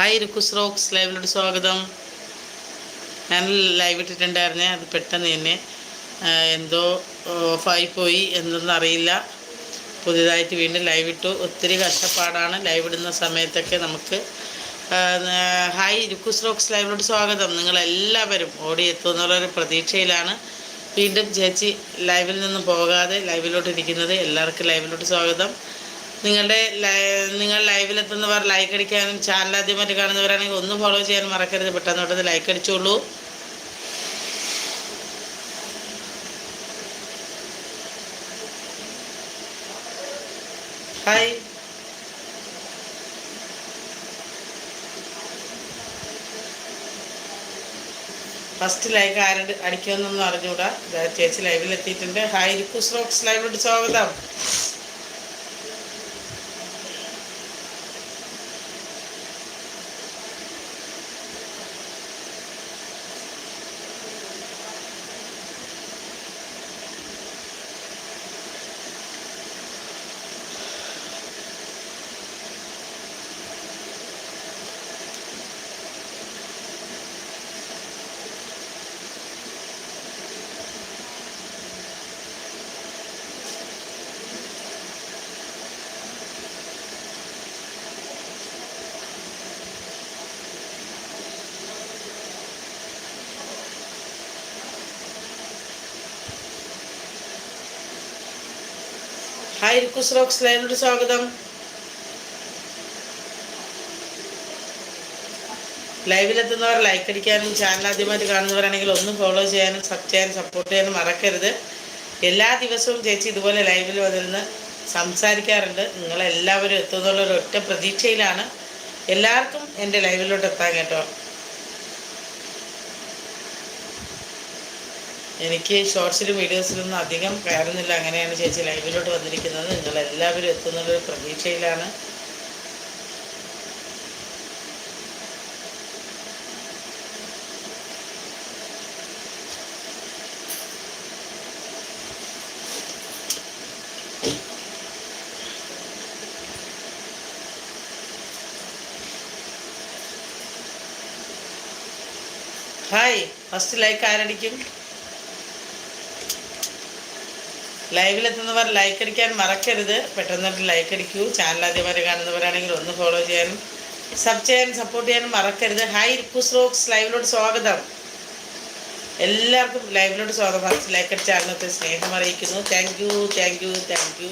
Hi രുക്കുസ് rocks ലൈവിലോട്ട് സ്വാഗതം. ഞാൻ ലൈവ് ഇട്ടിട്ടുണ്ടായിരുന്നേ അത് പെട്ടെന്ന് തന്നെ എന്തോ പോയി എന്തെന്ന് അറിയില്ല. പുതിയതായിട്ട് വീണ്ടും ലൈവ് ഇട്ടു. ഒത്തിരി കഷ്ടപ്പാടാണ് ലൈവ് ഇടുന്ന സമയത്തൊക്കെ നമുക്ക്. ഹായ് രുക്കുസ് റോക്സ് ലൈവിലോട്ട് സ്വാഗതം. നിങ്ങളെല്ലാവരും ഓടി എത്തുമെന്നുള്ളൊരു പ്രതീക്ഷയിലാണ് വീണ്ടും ചേച്ചി ലൈവിൽ നിന്ന് പോകാതെ ലൈവിലോട്ട് ഇരിക്കുന്നത്. എല്ലാവർക്കും ലൈവിലോട്ട് സ്വാഗതം. നിങ്ങളുടെ നിങ്ങൾ ലൈവിലെത്തുന്നവർ ലൈക്ക് അടിക്കാനും ചാനൽ ആദ്യമായിട്ട് കാണുന്നവരാണെങ്കിൽ ഒന്ന് ഫോളോ ചെയ്യാൻ മറക്കരുത്. പെട്ടെന്ന് പെട്ടെന്ന് ലൈക്ക് അടിച്ചോളൂ. ഹായ് ഫസ്റ്റ് ലൈക്ക് ആരുടെ അടിക്കുമെന്നൊന്നും അറിഞ്ഞൂടാ ദാ ചേച്ചി ലൈവിൽ എത്തിയിട്ടുണ്ട്. ഹായ് രിക്കുസ് റോക്സ് ലൈവിലോട്ട് സ്വാഗതം. ഹായ് റിക്കുസ് റോക്സ് ലൈനോട് സ്വാഗതം ലൈവിലെത്തുന്നവർ ലൈക്ക് അടിക്കാനും ചാനൽ ആദ്യമായിട്ട് കാണുന്നവരാണെങ്കിൽ ഒന്ന് ഫോളോ ചെയ്യാനും സബ് ചെയ്യാനും സപ്പോർട്ട് ചെയ്യാനും മറക്കരുത്. എല്ലാ ദിവസവും ചേച്ചി ഇതുപോലെ ലൈവിൽ വന്നിരുന്ന് സംസാരിക്കാറുണ്ട്. നിങ്ങളെല്ലാവരും എത്തുന്നുള്ള ഒരു ഒറ്റ പ്രതീക്ഷയിലാണ്. എല്ലാവർക്കും എന്റെ ലൈവിലോട്ട് എത്താൻ കേട്ടോ. എനിക്ക് ഷോർട്സിലും വീഡിയോസിലൊന്നും അധികം കയറുന്നില്ല. അങ്ങനെയാണ് ചേച്ചി ലൈവിലോട്ട് വന്നിരിക്കുന്നത്. നിങ്ങൾ നിങ്ങളെല്ലാവരും എത്തുന്നുള്ളൊരു പ്രതീക്ഷയിലാണ്. ഹായ് ഫസ്റ്റ് ലൈക്ക് ആരടിക്കും? ലൈവിലെത്തുന്നവർ ലൈക്ക് അടിക്കാൻ മറക്കരുത്. പെട്ടെന്ന് ലൈക്ക് അടിക്കൂ. ചാനൽ ആദ്യമായി കാണുന്നവരാണെങ്കിൽ ഒന്ന് ഫോളോ ചെയ്യാനും സബ് ചെയ്യാനും സപ്പോർട്ട് ചെയ്യാനും മറക്കരുത്. ഹായ് റിക്കൂസ് റോക്സ് ലൈവിലോട്ട് സ്വാഗതം. എല്ലാവർക്കും ലൈവിലോട്ട് സ്വാഗതം. ഫസ്റ്റ് ലൈക്ക് അടിച്ച ആളിനൊക്കെ സ്നേഹം അറിയിക്കുന്നു. Thank you thank you thank you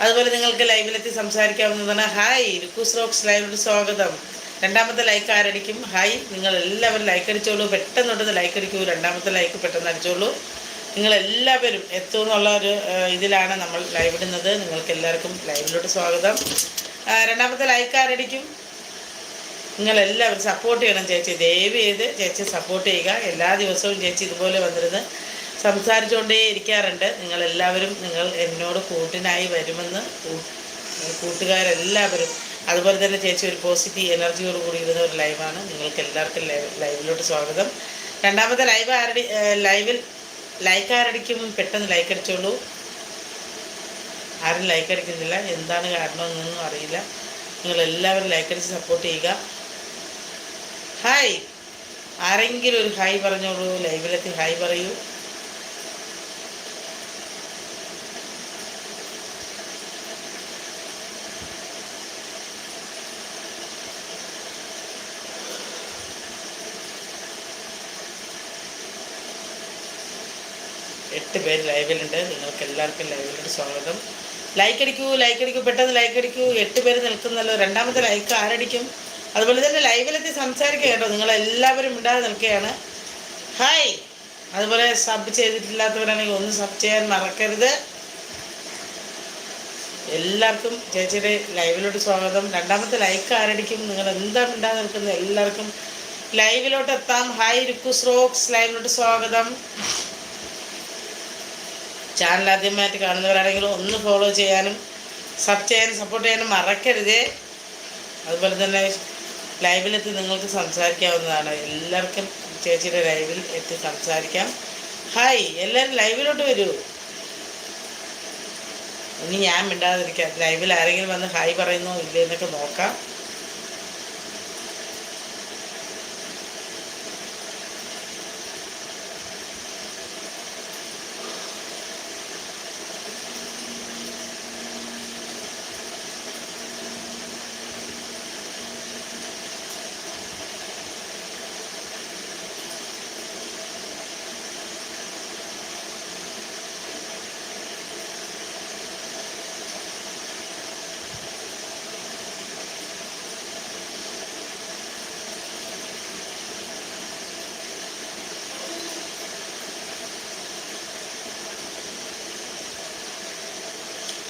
അതുപോലെ നിങ്ങൾക്ക് ലൈവിലെത്തി സംസാരിക്കാവുന്നതാണ്. ഹായ് റിക്കൂസ് റോക്സ് ലൈവിലോട്ട് സ്വാഗതം. രണ്ടാമത്തെ ലൈക്ക് ആരടിക്കും? ഹായ് നിങ്ങൾ എല്ലാവരും ലൈക്ക് അടിച്ചോളൂ. പെട്ടെന്ന് തൊട്ടത് ലൈക്ക് അടിക്കൂ. രണ്ടാമത്തെ ലൈക്ക് പെട്ടെന്ന് അടിച്ചോളൂ. നിങ്ങൾ എല്ലാവരും എത്തും എന്നുള്ള ഒരു ഇതിലാണ് നമ്മൾ ലൈവ് ഇടുന്നത്. നിങ്ങൾക്ക് എല്ലാവർക്കും ലൈവിലോട്ട് സ്വാഗതം രണ്ടാമത്തെ ലൈക്ക് ആരടിക്കും? നിങ്ങളെല്ലാവരും സപ്പോർട്ട് ചെയ്യണം ചേച്ചി. ദയവ് ചെയ്ത് ചേച്ചി സപ്പോർട്ട് ചെയ്യുക. എല്ലാ ദിവസവും ചേച്ചി ഇതുപോലെ വന്നിരുന്ന് സംസാരിച്ചുകൊണ്ടേ ഇരിക്കാറുണ്ട്. നിങ്ങളെല്ലാവരും നിങ്ങൾ എന്നോട് കൂട്ടിനായി വരുമെന്ന് കൂട്ടുകാരെല്ലാവരും അതുപോലെ തന്നെ ചേച്ചി ഒരു പോസിറ്റീവ് എനർജിയോട് കൂടി ഇരുന്ന ഒരു ലൈവാണ് നിങ്ങൾക്ക് എല്ലാവർക്കും ലൈവ് ലൈവിലോട്ട് സ്വാഗതം. രണ്ടാമത്തെ ലൈവ് ആരുടെ ലൈവിൽ ലൈക്ക് ആരടിക്കും പെട്ടെന്ന് ലൈക്ക് അടിച്ചോളൂ. ആരും ലൈക്ക് അടിക്കുന്നില്ല. എന്താണ് കാരണമെന്നൊന്നും അറിയില്ല. നിങ്ങൾ എല്ലാവരും ലൈക്ക് അടിച്ച് സപ്പോർട്ട് ചെയ്യുക. ഹായ് ആരെങ്കിലും ഒരു ഹായ് പറഞ്ഞോളൂ. ലൈവിലെത്തി ഹായ് പറയൂ. എട്ട് പേര് ലൈവിലുണ്ട്. നിങ്ങൾക്ക് എല്ലാവർക്കും ലൈവിലോട്ട് സ്വാഗതം. ലൈക്ക് അടിക്കൂ ലൈക്ക് അടിക്കൂ പെട്ടെന്ന് ലൈക്ക് അടിക്കൂ എട്ട് പേര് നിൽക്കുന്നല്ലോ. രണ്ടാമത്തെ ലൈക്ക് ആരടിക്കും? അതുപോലെ തന്നെ ലൈവിലെത്തി സംസാരിക്കുക കേട്ടോ. നിങ്ങളെല്ലാവരും ഇടാതെ നിൽക്കുകയാണ്. ഹായ് അതുപോലെ സബ് ചെയ്തിട്ടില്ലാത്തവരാണെങ്കിൽ ഒന്ന് സബ് ചെയ്യാൻ മറക്കരുത്. എല്ലാവർക്കും ചേച്ചിയുടെ ലൈവിലോട്ട് സ്വാഗതം. രണ്ടാമത്തെ ലൈക്ക് ആരടിക്കും? നിങ്ങൾ എന്താ മിണ്ടാതെ നിൽക്കുന്നത്? എല്ലാവർക്കും ലൈവിലോട്ട് എത്താം. ഹായ് റിക്കു സ്രോക്സ് ലൈവിലോട്ട് സ്വാഗതം. ചാനൽ ആദ്യമായിട്ട് കാണുന്നവരാണെങ്കിൽ ഒന്ന് ഫോളോ ചെയ്യാനും സബ് ചെയ്യാനും സപ്പോർട്ട് ചെയ്യാനും മറക്കരുതേ. അതുപോലെ തന്നെ ലൈവിലെത്തി നിങ്ങൾക്ക് സംസാരിക്കാവുന്നതാണ്. എല്ലാവർക്കും ചേച്ചിയുടെ ലൈവിൽ എത്തി സംസാരിക്കാം. ഹായ് എല്ലാവരും ലൈവിലോട്ട് വരൂ. ഇനി ഞാൻ മിണ്ടാതിരിക്കാം. ലൈവിൽ ആരെങ്കിലും വന്ന് ഹായ് പറയുന്നോ ഇല്ലേ എന്നൊക്കെ നോക്കാം.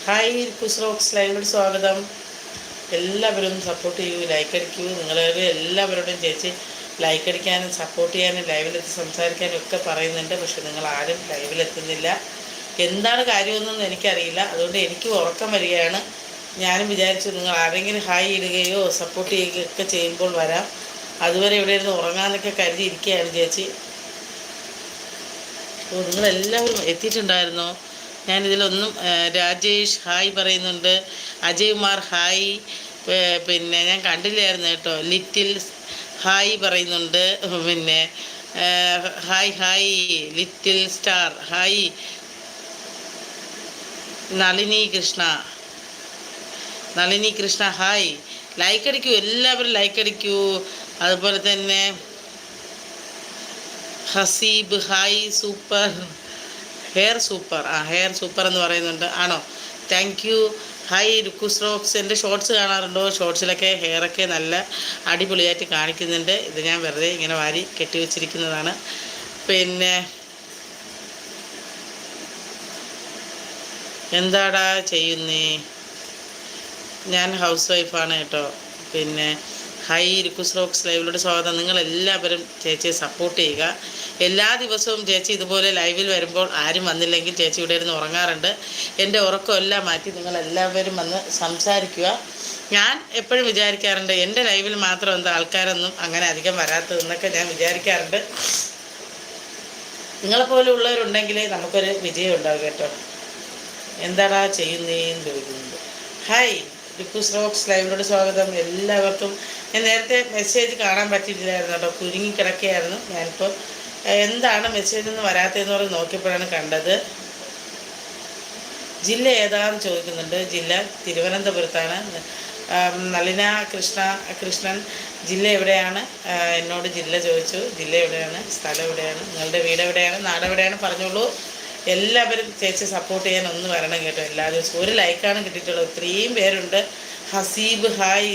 ഹായ് കുസ്റോക്സ് ലൈവിലോട് സ്വാഗതം. എല്ലാവരും സപ്പോർട്ട് ചെയ്യൂ ലൈക്ക് അടിക്കൂ. നിങ്ങളെ എല്ലാവരോടും ചേച്ചി ലൈക്ക് അടിക്കാനും സപ്പോർട്ട് ചെയ്യാനും ലൈവിലെത്തി സംസാരിക്കാനും ഒക്കെ പറയുന്നുണ്ട്. പക്ഷെ നിങ്ങൾ ആരും ലൈവിലെത്തുന്നില്ല. എന്താണ് കാര്യമെന്നൊന്നും എനിക്കറിയില്ല. അതുകൊണ്ട് എനിക്ക് ഉറക്കം വരികയാണ്. ഞാനും വിചാരിച്ചു നിങ്ങൾ ആരെങ്കിലും ഹായ് ഇടുകയോ സപ്പോർട്ട് ചെയ്യുകയോ ഒക്കെ ചെയ്യുമ്പോൾ വരാം. അതുവരെ ഇവിടെ ഇരുന്ന് ഉറങ്ങാനൊക്കെ കരുതി ഇരിക്കുകയാണ് ചേച്ചി. ഓ നിങ്ങളെല്ലാവരും എത്തിയിട്ടുണ്ടായിരുന്നോ? ഞാനിതിലൊന്നും രാജേഷ് ഹായ് പറയുന്നുണ്ട്. അജയ് കുമാർ ഹായ്. പിന്നെ ഞാൻ കണ്ടില്ലായിരുന്നു കേട്ടോ. ലിറ്റിൽ ഹായ് പറയുന്നുണ്ട്. പിന്നെ hi hi little star hi. Nalini Krishna. Nalini Krishna hi. Like അടിക്കൂ എല്ലാവരും ലൈക്ക് അടിക്കൂ അതുപോലെ തന്നെ Haseeb hi super. Hair super ആ ഹെയർ സൂപ്പർ എന്ന് പറയുന്നുണ്ട്. ആണോ? താങ്ക് യു ഹായ് രുക്കുസ് റോക്സ് എന്റെ ഷോർട്സ് കാണാറുണ്ടോ? ഷോർട്സിലൊക്കെ ഹെയറൊക്കെ നല്ല അടിപൊളിയായിട്ട് കാണിക്കുന്നുണ്ട്. ഇത് ഞാൻ വെറുതെ ഇങ്ങനെ വാരി കെട്ടിവെച്ചിരിക്കുന്നതാണ് പിന്നെ എന്താടാ ചെയ്യുന്നേ? ഞാൻ ഹൗസ് വൈഫാണ് കേട്ടോ. പിന്നെ ഹൈ രുക്കുസ് റോക്സ് ലൈവിലൂടെ സ്വാഗതം. നിങ്ങൾ എല്ലാവരും ചേച്ചിയെ സപ്പോർട്ട് ചെയ്യുക. എല്ലാ ദിവസവും ചേച്ചി ഇതുപോലെ ലൈവിൽ വരുമ്പോൾ ആരും വന്നില്ലെങ്കിൽ ചേച്ചി ഇവിടെ ഇരുന്ന് ഉറങ്ങാറുണ്ട്. എന്റെ ഉറക്കമെല്ലാം മാറ്റി നിങ്ങൾ എല്ലാവരും വന്ന് സംസാരിക്കുക. ഞാൻ എപ്പോഴും വിചാരിക്കാറുണ്ട് എന്റെ ലൈവിൽ മാത്രം എന്താ ആൾക്കാരൊന്നും അങ്ങനെ അധികം വരാത്തതെന്നൊക്കെ ഞാൻ വിചാരിക്കാറുണ്ട്. നിങ്ങളെപ്പോലെ ഉള്ളവരുണ്ടെങ്കിൽ നമുക്കൊരു വിജയം ഉണ്ടാവും കേട്ടോ. എന്താടാ ചെയ്യുന്നേന്ന് ചോദിക്കുന്നുണ്ട്. ഹായ് ഡിക്കൂസ് റോക്സ് ലൈവിലോട് സ്വാഗതം. എല്ലാവർക്കും ഞാൻ നേരത്തെ മെസ്സേജ് കാണാൻ പറ്റിയിട്ടില്ലായിരുന്നു കേട്ടോ. കുരുങ്ങി കിടക്കുകയായിരുന്നു ഞാനിപ്പോൾ. എന്താണ് മെസ്സേജ് ഒന്നും വരാത്തതെന്ന് പറഞ്ഞ് നോക്കിയപ്പോഴാണ് കണ്ടത്. ജില്ല ഏതാണെന്ന് ചോദിക്കുന്നുണ്ട്. ജില്ല തിരുവനന്തപുരത്താണ്. നളിന കൃഷ്ണ കൃഷ്ണൻ ജില്ല എവിടെയാണ്? എന്നോട് ജില്ല ചോദിച്ചു. ജില്ല എവിടെയാണ്? സ്ഥലം എവിടെയാണ്? നിങ്ങളുടെ വീട് എവിടെയാണ്? നാടെവിടെയാണ് പറഞ്ഞോളൂ. എല്ലാവരും ചേച്ചി സപ്പോർട്ട് ചെയ്യാൻ ഒന്ന് വരണം കേട്ടോ. എല്ലാ ദിവസവും ഒരു ലൈക്കാണ് കിട്ടിയിട്ടുള്ളത്. ഇത്രയും പേരുണ്ട്. ഹസീബ് ഹായ്.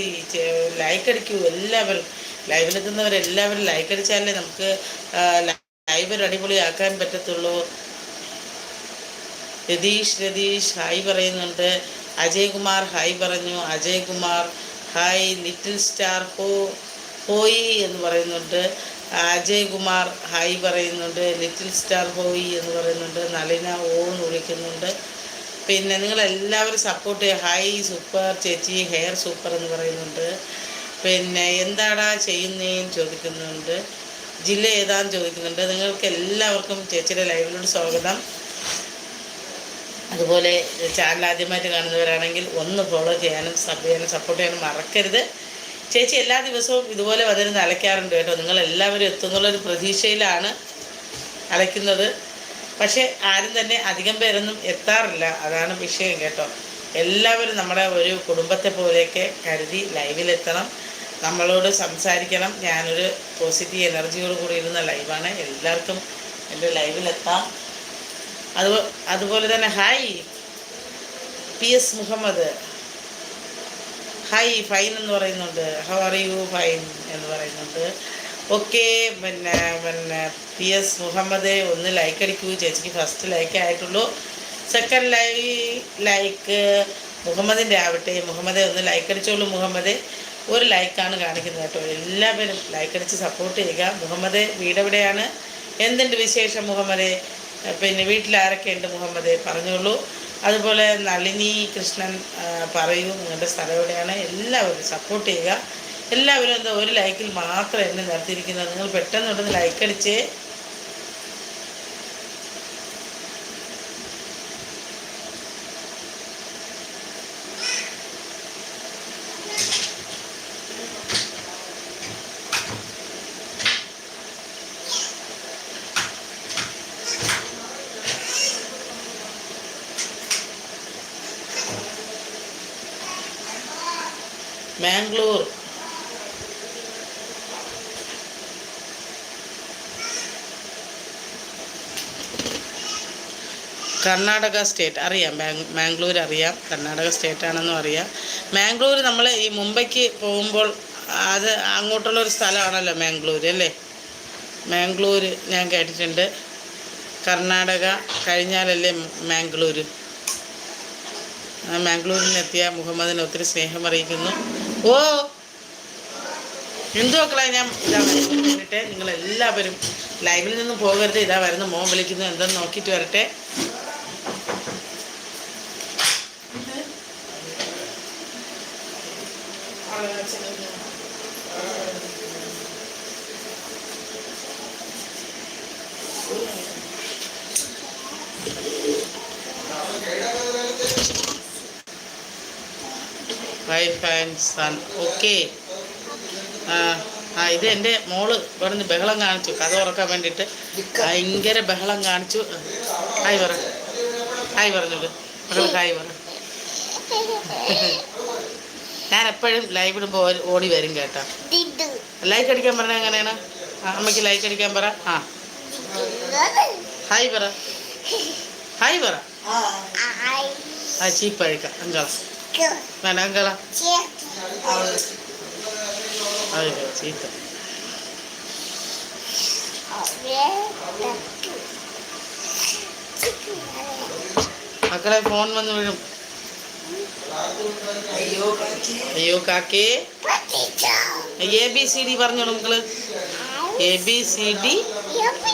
ലൈക്ക് അടിക്കൂ. എല്ലാവരും ലൈവിലെത്തുന്നവരെല്ലാവരും ലൈക്ക് അടിച്ചാലേ നമുക്ക് ലൈവ് ഒരു അടിപൊളിയാക്കാൻ പറ്റത്തുള്ളൂ. രതീഷ് രതീഷ് ഹായ് പറയുന്നുണ്ട്. അജയ് കുമാർ ഹായ് പറഞ്ഞു. Ajay Kumar hi little star ഹോ ഹോയി എന്ന് പറയുന്നുണ്ട്. അജയ് കുമാർ ഹായ് പറയുന്നുണ്ട് ലിറ്റിൽ സ്റ്റാർ ഹോയ് എന്ന് പറയുന്നുണ്ട് നളിന ഓ എന്ന് വിളിക്കുന്നുണ്ട്. പിന്നെ നിങ്ങളെല്ലാവരും സപ്പോർട്ട് ചെയ്യുക. ഹായ് സൂപ്പർ ചേച്ചി ഹെയർ സൂപ്പർ എന്ന് പറയുന്നുണ്ട്. പിന്നെ എന്താടാ ചെയ്യുന്നതെന്ന് ചോദിക്കുന്നുണ്ട്. ജില്ല ഏതാന്ന് ചോദിക്കുന്നുണ്ട്. നിങ്ങൾക്ക് എല്ലാവർക്കും ചേച്ചിയുടെ ലൈവിലോട് സ്വാഗതം. അതുപോലെ ചാനൽ ആദ്യമായിട്ട് കാണുന്നവരാണെങ്കിൽ ഒന്ന് ഫോളോ ചെയ്യാനും സബ് ചെയ്യാനും സപ്പോർട്ട് ചെയ്യാനും മറക്കരുത്. ചേച്ചി എല്ലാ ദിവസവും ഇതുപോലെ വന്നിരുന്ന് അലയ്ക്കാറുണ്ട് കേട്ടോ. നിങ്ങൾ എല്ലാവരും എത്തുന്നുള്ളൊരു പ്രതീക്ഷയിലാണ് അലയ്ക്കുന്നത്. പക്ഷേ ആരും തന്നെ അധികം പേരൊന്നും എത്താറില്ല. അതാണ് വിഷയം കേട്ടോ. എല്ലാവരും നമ്മുടെ ഒരു കുടുംബത്തെ പോലെയൊക്കെ കരുതി ലൈവിലെത്തണം. നമ്മളോട് സംസാരിക്കണം. ഞാനൊരു പോസിറ്റീവ് എനർജിയോട് കൂടി ഇരുന്ന ലൈവാണ്. എല്ലാവർക്കും എന്റെ ലൈവിലെത്താം. അത് അതുപോലെ തന്നെ hi P S Muhammad. Hi fine എന്ന് പറയുന്നുണ്ട്. ഹൗ ആർ യു ഫൈൻ എന്ന് പറയുന്നുണ്ട്. ഓക്കെ പിന്നെ പിന്നെ പി എസ് മുഹമ്മദ് ഒന്ന് ലൈക്ക് അടിക്കൂ. ചേച്ചിക്ക് ഫസ്റ്റ് ലൈക്ക് ആയിട്ടുള്ളൂ. സെക്കൻഡ് ലൈ ലൈക്ക് മുഹമ്മദിന്റെ ആവട്ടെ. മുഹമ്മദെ ഒന്ന് ലൈക്ക് അടിച്ചോളൂ. മുഹമ്മദ് ഒരു ലൈക്കാണ് കാണിക്കുന്നത് കേട്ടോ. എല്ലാവരും ലൈക്ക് അടിച്ച് സപ്പോർട്ട് ചെയ്യുക. മുഹമ്മദ് വീടെവിടെയാണ് എന്തുണ്ട് വിശേഷം മുഹമ്മദെ? പിന്നെ വീട്ടിൽ ആരൊക്കെയുണ്ട് മുഹമ്മദ്? പറഞ്ഞോളൂ. അതുപോലെ നളിനി കൃഷ്ണൻ പറയൂ നിങ്ങളുടെ സ്ഥലം എവിടെയാണ്? എല്ലാവരും സപ്പോർട്ട് ചെയ്യുക. എല്ലാവരും എന്താ ഒരു ലൈക്കിൽ മാത്രം എന്നെ നിർത്തിയിരിക്കുന്നത്. നിങ്ങൾ പെട്ടെന്ന് പെട്ടെന്ന് ലൈക്ക് അടിച്ചേ മാംഗ്ലൂർ കർണാടക സ്റ്റേറ്റ് അറിയാം. മാംഗ്ലൂർ അറിയാം. കർണാടക സ്റ്റേറ്റ് ആണെന്നും അറിയാം. മാംഗ്ലൂർ നമ്മൾ ഈ മുംബൈക്ക് പോകുമ്പോൾ അത് അങ്ങോട്ടുള്ള ഒരു സ്ഥലമാണല്ലോ മാംഗ്ലൂർ അല്ലേ? മാംഗ്ലൂർ ഞാൻ കേട്ടിട്ടുണ്ട്. കർണാടക കഴിഞ്ഞാലല്ലേ മാംഗ്ലൂർ മാംഗ്ലൂരിനെത്തിയ മുഹമ്മദിന് ഒത്തിരി സ്നേഹം അറിയിക്കുന്നു. ഓ! എന്തു മക്കളെ ഞാൻ ഇതാ വരുന്നിട്ട് നിങ്ങൾ എല്ലാവരും ലൈവിൽ നിന്നും പോകരുത്. ഇതാ വരുന്ന. മോൻ വിളിക്കുന്നു. എന്തെന്ന് നോക്കിയിട്ട് വരട്ടെ. വൈഫ് ആൻഡ് സൺ ഓക്കെ ആ ഇത് എന്റെ മോൾ ഇവിടുന്ന് ബഹളം കാണിച്ചു. കഥ ഉറക്കാൻ വേണ്ടിയിട്ട്. ഭയങ്കര ബഹളം കാണിച്ചു. ഹായ് പറ. ഹായ് പറഞ്ഞോളൂ. മകൾ ഹായ് പറ. ഞാൻ എപ്പോഴും ലൈവ് ഇടുമ്പോൾ ഓടി വരും കേട്ടാ. ലൈക്ക് അടിക്കാൻ പറഞ്ഞാൽ എങ്ങനെയാണ്? അമ്മയ്ക്ക് ലൈക്ക് അടിക്കാൻ പറ. ആ. ഹായ് പറ. ഹായ് പറ. ആ ചീപ്പ് അഴിക്കാം. അങ്കള. കു വേണ്ട അങ്കള ചെക്ക് അയ്യോ ചീത്ത അവേ തക്കു ചിക്കു മക്കളെ ഫോൺ വന്ന് വീഴും അയ്യോ കാക്കേ പറ്റിച്ച എ ബി സി ഡി പറഞ്ഞോളൂ മക്കൾ എ ബി സി ഡി യപ്പി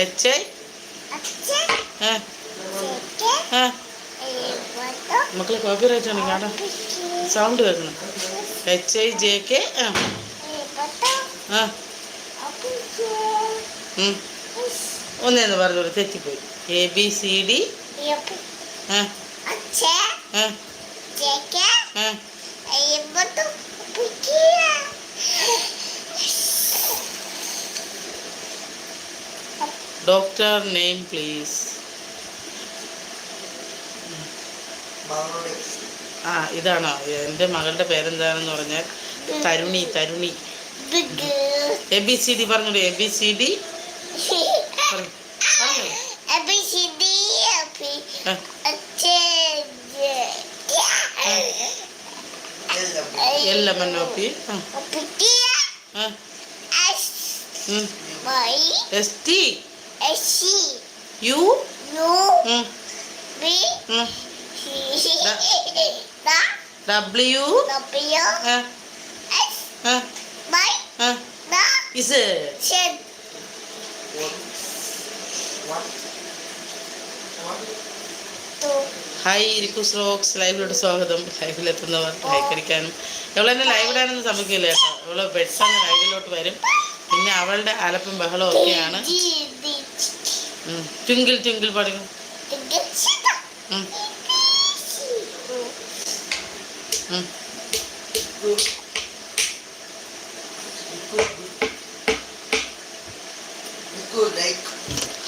എച്ച് ഐ അച്ഛൻ ചെക്ക് ഏവട്ടോ മക്കൾ കോപ്പി റൈറ്റ് കാണാ സൗണ്ട് കേൾക്കണം. എച്ച് ഐ ജെ കെ ആ. ആ. ഒന്നേന്ന് പറഞ്ഞോളൂ തെറ്റിപ്പോയി. എ ബി സി ഡി ആ. ആ. ആ. ഏവട്ടോ പിക്കിയ ഡോക്ടർ ആ ഇതാണ്. എന്റെ മകളുടെ പേരെന്താണെന്ന് പറഞ്ഞാൽ Taruni Taruni. A B C D പറഞ്ഞു. എ ബി സി ഡി എല്ലാം മണ്ണോപ്പി S T. U. U. Da W is hi ഇരിക്കുസ് റോക്സ് ലൈവിലോട്ട് സ്വാഗതം. ലൈവിലെത്തുന്നവർ ലൈക്ക് അടിക്കാനും ഇവളെന്നെ ലൈവ് ഇടാനൊന്നും സമ്മതിക്കില്ല കേട്ടോ. ഇവൾ പെട്ടെന്ന് ലൈവിലോട്ട് വരും. പിന്നെ അവളുടെ അലപ്പും ബഹളവും ഒക്കെയാണ്. ട്വിങ്കിൾ ട്വിങ്കിൾ പഠിക്കും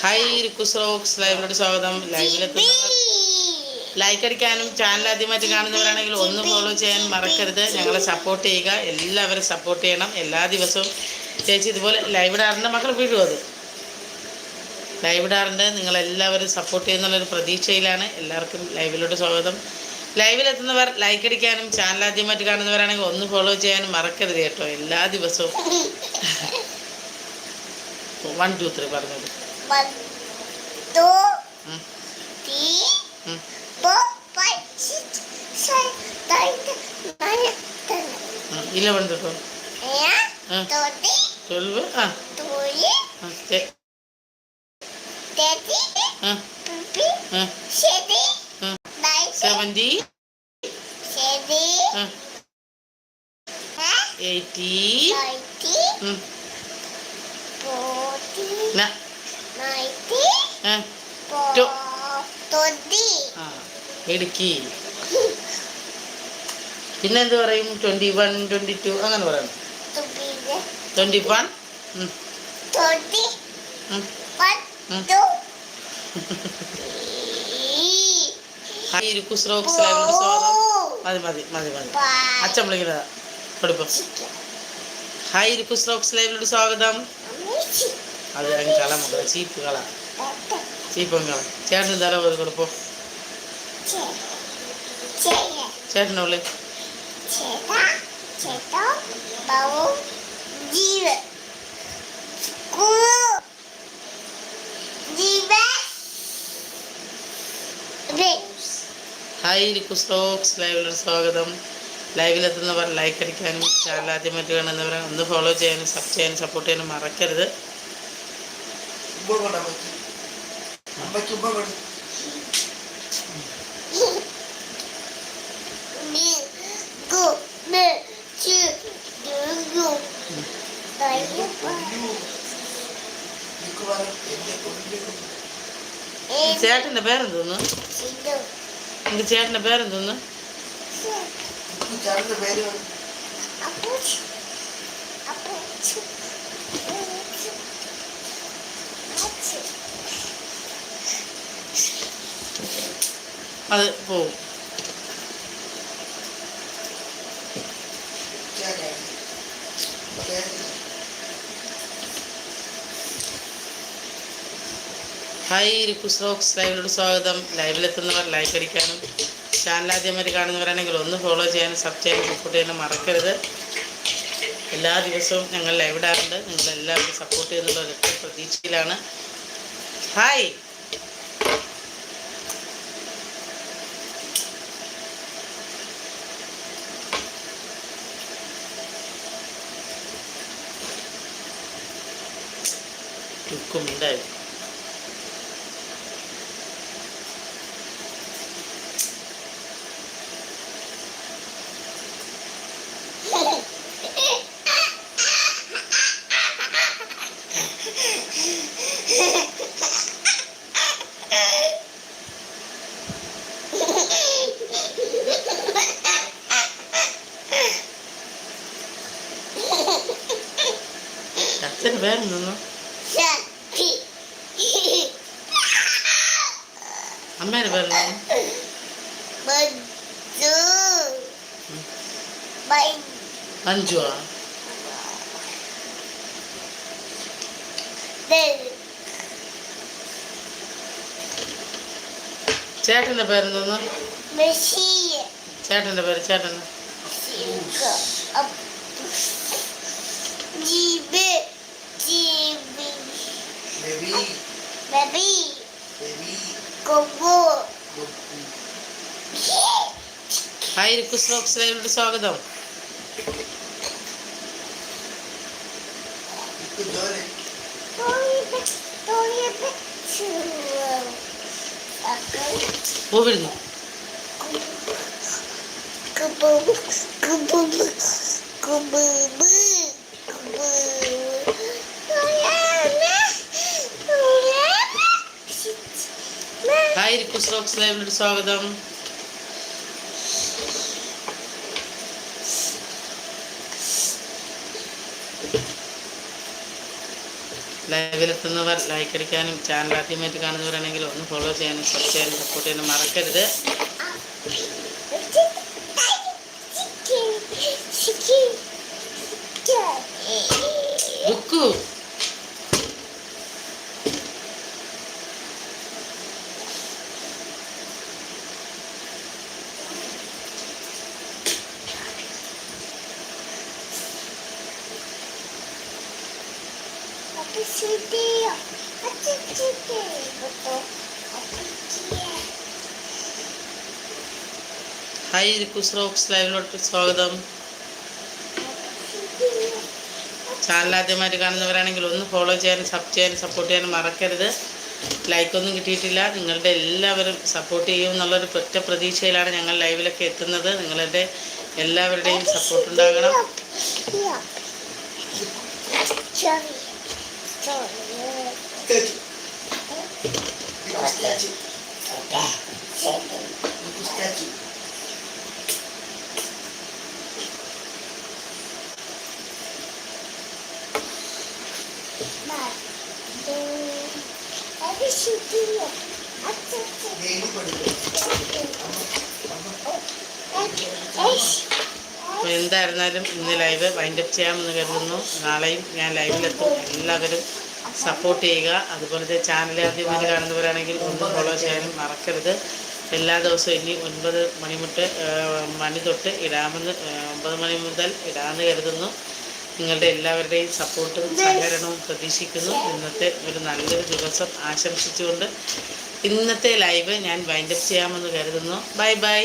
ഹായ് റിക്കുസ് റോക്സ് സ്വാഗതം. ലൈക്ക് അടിക്കാനും ചാനൽ ആദ്യമായിട്ട് കാണുന്നവരാണെങ്കിൽ ഒന്ന് ഫോളോ ചെയ്യാൻ മറക്കരുത്. ഞങ്ങളെ സപ്പോർട്ട് ചെയ്യുക. എല്ലാവരും സപ്പോർട്ട് ചെയ്യണം. എല്ലാ ദിവസവും ചേച്ചി ഇതുപോലെ ലൈവ് മക്കൾ വീഴും അത് ലൈവ് നിങ്ങളെല്ലാവരും സപ്പോർട്ട് ചെയ്യുന്നുള്ളൊരു പ്രതീക്ഷയിലാണ്. എല്ലാവർക്കും ലൈവിലോട്ട് സ്വാഗതം. ലൈവിലെത്തുന്നവർ ലൈക്ക് അടിക്കാനും ചാനൽ ആദ്യമായിട്ട് കാണുന്നവരാണെങ്കിൽ ഒന്ന് ഫോളോ ചെയ്യാനും മറക്കരുത് കേട്ടോ. എല്ലാ ദിവസവും. വൺ ടു ത്രീ പറഞ്ഞത് ഇല്ല. ഇലവൻ തൊട്ടോ. ട്വൽവ് ആ. ഇടുക്കി. പിന്നെന്ത് പറയും? ട്വന്റി വൺ ട്വന്റി ടു അങ്ങനെ പറയണം ട്വന്റി വൺ മതി മതി മതി. മതി അച്ഛൻ വിളിക്കുന്നതാ കൊടുപ്പം ഹായ് ഇരിക്കുസ് റോക്സ് ലൈവിലോട്ട് സ്വാഗതം. അത് കള മക്കളെ ചീപ്പ് കള. ചീപ്പം കള. ചേട്ടൻ തല ഒരു കൊടുപ്പോ ചേട്ടനെ വിളി ചേട്ടാ ചേട്ടാ ബാബു ജീവ്. കുളു ജീവ ഹായ് ലിക്കു സ്റ്റോക്സ് ലൈവിലൊരു സ്വാഗതം. ലൈവിലെത്തുന്നവർ ലൈക്ക് അടിക്കാനും ചാനൽ ആദ്യമായിട്ട് കാണുന്നവരെ ഒന്ന് ഫോളോ ചെയ്യാനും സബ് ചെയ്യാനും സപ്പോർട്ട് ചെയ്യാനും മറക്കരുത്. ചേട്ടന്റെ പേരെന്തോന്നു. എനിക്ക് ചേട്ടന്റെ പേരെന്തോന്നു? അത് ചേട്ടന്റെ പേര് വേണം. Apu chi. Apu chi. Achi. അത് പോവും ചേട്ടൻ. ചേട്ടൻ. ഹായ് ലിക്കു റോക്സ് ലൈവിലോട് സ്വാഗതം. ലൈവിലെത്തുന്നവർ ലൈക്ക് അടിക്കാനും ചാനൽ ആദ്യമായിട്ട് കാണുന്നവരാണെങ്കിൽ ഒന്ന് ഫോളോ ചെയ്യാനും സബ്സ്ക്രൈബ് സപ്പോർട്ട് ചെയ്യാനും മറക്കരുത്. എല്ലാ ദിവസവും ഞങ്ങൾ ലൈവ് ഇടാറുണ്ട്. നിങ്ങൾ എല്ലാവരും സപ്പോർട്ട് ചെയ്യുന്നുള്ള ഒരൊറ്റ പ്രതീക്ഷയിലാണ്. ഹായ്. ഉണ്ടായിരുന്നു അച്ഛന്റെ പേരെന്തോന്നു പേര്. അഞ്ചുവാ Dan. ചേട്ടന്റെ പേരെന്തോന്നു ചേട്ടന്റെ പേര് ചേട്ടന്റെ Tiga. Baby. Baby. Baby. Gogo. హైరుకు శ్లోక్స్వేరుడు స్వాగతం ఊపిడిది కుబు కుబు కుబు ഹായ് സ്റ്റോക്സ് ലൈവിലോട് സ്വാഗതം. ലൈവിലെത്തുന്നവർ ലൈക്ക് അടിക്കാനും ചാനൽ ആദ്യമായിട്ട് കാണുന്നവരാണെങ്കിൽ ഒന്ന് ഫോളോ ചെയ്യാനും സബ് ചെയ്യാനും സപ്പോർട്ട് ചെയ്യാനും മറക്കരുത്. ലുക്കു ഹായ് റിക്കൂസ് റോക്സ് ലൈവിലോട്ട് സ്വാഗതം. ചാനൽ ആദ്യമായിട്ട് കാണുന്നവരാണെങ്കിൽ ഒന്ന് ഫോളോ ചെയ്യാനും സബ് ചെയ്യാനും സപ്പോർട്ട് ചെയ്യാനും മറക്കരുത്. ലൈക്കൊന്നും കിട്ടിയിട്ടില്ല. നിങ്ങളുടെ എല്ലാവരും സപ്പോർട്ട് ചെയ്യും എന്നുള്ളൊരു ഒറ്റ പ്രതീക്ഷയിലാണ് ഞങ്ങൾ ലൈവിലൊക്കെ എത്തുന്നത്. നിങ്ങളുടെ എല്ലാവരുടെയും സപ്പോർട്ട് ഉണ്ടാകണം. Thank Cari. അപ്പോൾ എന്തായിരുന്നാലും ഇന്ന് ലൈവ് വൈൻഡ് വൈൻഡപ്പ് ചെയ്യാമെന്ന് കരുതുന്നു. നാളെയും ഞാൻ ലൈവിലെത്തും എല്ലാവരും സപ്പോർട്ട് ചെയ്യുക. അതുപോലെ ചാനൽ ആദ്യമായി കാണുന്നവരാണെങ്കിൽ ഒന്ന് ഫോളോ ചെയ്യാനും മറക്കരുത്. എല്ലാ ദിവസവും ഇനി ഒൻപത് മണി മുട്ട് മണി തൊട്ട് ഇടാമെന്ന് ഒമ്പത് മണി മുതൽ ഇടാമെന്ന് കരുതുന്നു. നിങ്ങളുടെ എല്ലാവരുടെയും സപ്പോർട്ടും സഹകരണവും പ്രതീക്ഷിക്കുന്നു. ഇന്നത്തെ ഒരു നല്ലൊരു ദിവസം ആശംസിച്ചുകൊണ്ട് ഇന്നത്തെ ലൈവ് ഞാൻ വൈൻഡപ്പ് ചെയ്യാമെന്ന് കരുതുന്നു. Bye bye